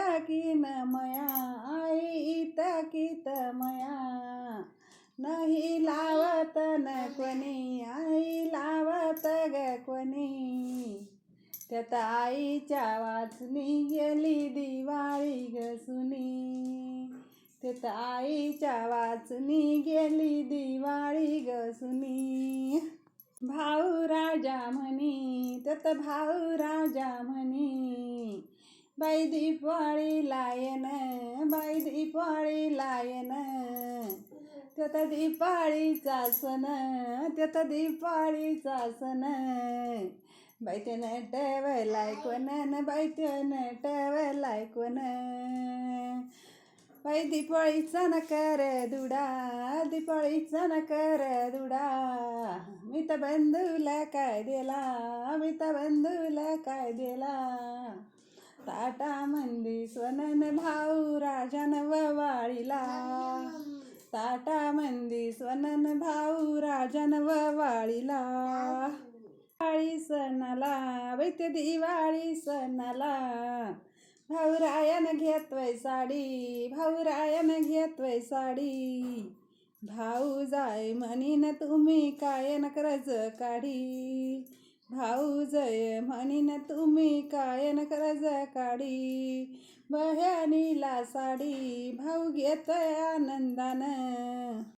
तकिन मया आई तकित मया. नाही लावत न कोणी आई लावत ग कोणी. त्यात आईच्या वाचनी गेली दिवाळी ग सुनी. त्यात आईच्या वाचनी गेली दिवाळी ग सुनी. भाऊ राजा म्हणी त्यात भाऊ राजा म्हणी. बाई दिपाळी लायन बाई दिपाळी लायन. त्यात दिपाळीचा सण त्यात दिपाळीचा सण. बाई ते नटव लायकोन न बाई ते नटव लायकोन बाई दिपाळीचा न कर दुडा दिपाळीचा न कर दुडा. मी तर बंधूला काय दिला मी तर बंधूला काय दिला. ताटा मंदी स्वनन भाऊ राजन ववाळीला ताटा मंदी स्वनन भाऊ राजन ववाळीला दिवाळी सणाला वैद्य दिवाळी सणाला. भाऊरायन घेतवय साडी भाऊरायन घेतवय साडी. भाऊ जाय म्हणीन तुम्ही कायन करज काढी? भाऊ जय म्हणीन तुम्ही कायन करज काढी? बह्यानीला साडी भाऊ घेतोय आनंदानं.